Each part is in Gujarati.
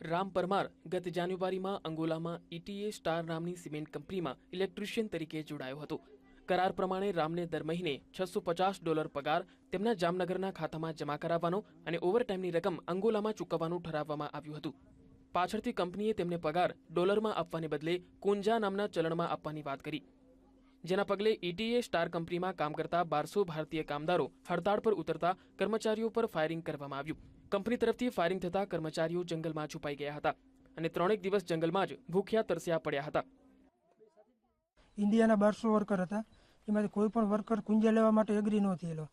રામ પરમાર ગત જાન્યુઆરીમાં અંગોલામાં ઇટીએ સ્ટાર નામની સિમેન્ટ કંપનીમાં ઇલેક્ટ્રિશિયન તરીકે જોડાયો હતો. કરાર પ્રમાણે રામને દર મહિને છસો પચાસ ડોલર પગાર તેમના જામનગરના ખાતામાં જમા કરાવવાનો અને ઓવરટાઈમની રકમ અંગોલામાં ચૂકવવાનું ઠરાવવામાં આવ્યું હતું. પાછળથી કંપનીએ તેમને પગાર ડોલરમાં આપવાને બદલે કુંજા નામના ચલણમાં આપવાની વાત કરી. જેના પગલે ઇટીએ સ્ટાર કંપનીમાં કામ કરતા બારસો ભારતીય કામદારો હડતાળ પર ઉતરતા કર્મચારીઓ પર ફાયરિંગ કરવામાં આવ્યું. કંપની તરફથી ફાયરિંગ થતા કર્મચારીઓ જંગલમાં છુપાઈ ગયા હતા અને ત્રણેક દિવસ જંગલમાં જ ભૂખ્યા તરસ્યા પડ્યા હતા. ઇન્ડિયાના બારસો વર્કર હતા. એમાંથી કોઈ પણ વર્કર કુંજા લેવા માટે એગ્રી ન થયેલો.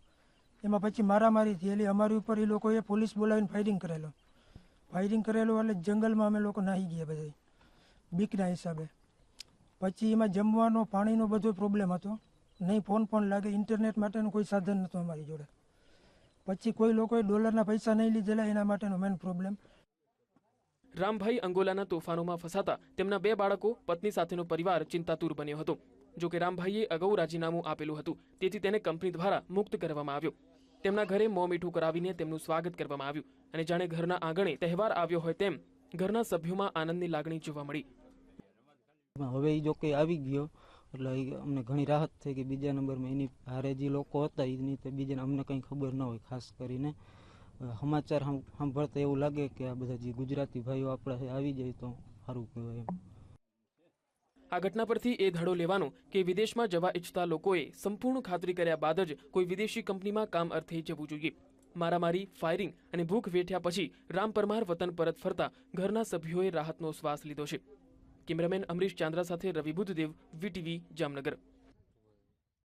એમાં પછી મારામારી થયેલી. અમારી ઉપર એ લોકોએ પોલીસ બોલાવીને ફાયરિંગ કરેલો. ફાયરિંગ કરેલું એટલે જંગલમાં અમે લોકો નાહી ગયા બધા બીકના હિસાબે. પછી એમાં જમવાનો, પાણીનો બધો પ્રોબ્લેમ હતો. નહીં ફોન પણ લાગે. ઇન્ટરનેટ માટેનું કોઈ સાધન નહોતું અમારી જોડે. પછી કોઈ લોકોએ ડોલરના પૈસા નહીં લીધેલા, એના માટેનો મેન પ્રોબ્લેમ રામભાઈ અંગોલાના તોફાનોમાં ફસાતા તેમના બે બાળકો, પત્ની સાથેનો પરિવાર ચિંતાતુર બન્યો હતો. જો કે રામભાઈએ અગાઉ રાજીનામું આપેલું હતું, તેથી તેને કંપની દ્વારા મુક્ત કરવામાં આવ્યો. તેમના ઘરે મોં મીઠું કરાવીને તેમનું સ્વાગત કરવામાં આવ્યું. અને જાણે ઘરના આંગણે તહેવાર આવ્યો હોય તેમ ઘરના સભ્યોમાં આનંદની લાગણી જોવા મળી. હવે એ જો કંઈ આવી ગયો, એટલે અમને ઘણી રાહત થઈ કે બીજા નંબરમાં એની હારે જે લોકો હતા એની તો બીજાને અમને કંઈ ખબર ન હોય, ખાસ કરીને. સમાચાર સાંભળતા એવું લાગે કે આ બધા જે ગુજરાતી ભાઈઓ આપણા આવી જાય તો સારું કહેવાય એમ. આ ઘટના પરથી એ ધડો લેવાનો કે વિદેશમાં જવા ઈચ્છતા લોકોએ સંપૂર્ણ ખાતરી કર્યા બાદ જ કોઈ વિદેશી કંપનીમાં કામ અર્થે જવું જોઈએ. મારામારી, ફાયરિંગ અને ભૂખ વેઠ્યા પછી રામ પરમાર વતન પરત ફરતા ઘરના સભ્યોએ રાહતનો શ્વાસ લીધો છે. કેમેરામેન અમરીશ ચાંદ્રા સાથે રવિ બુદ્ધદેવ વીટીવી જામનગર.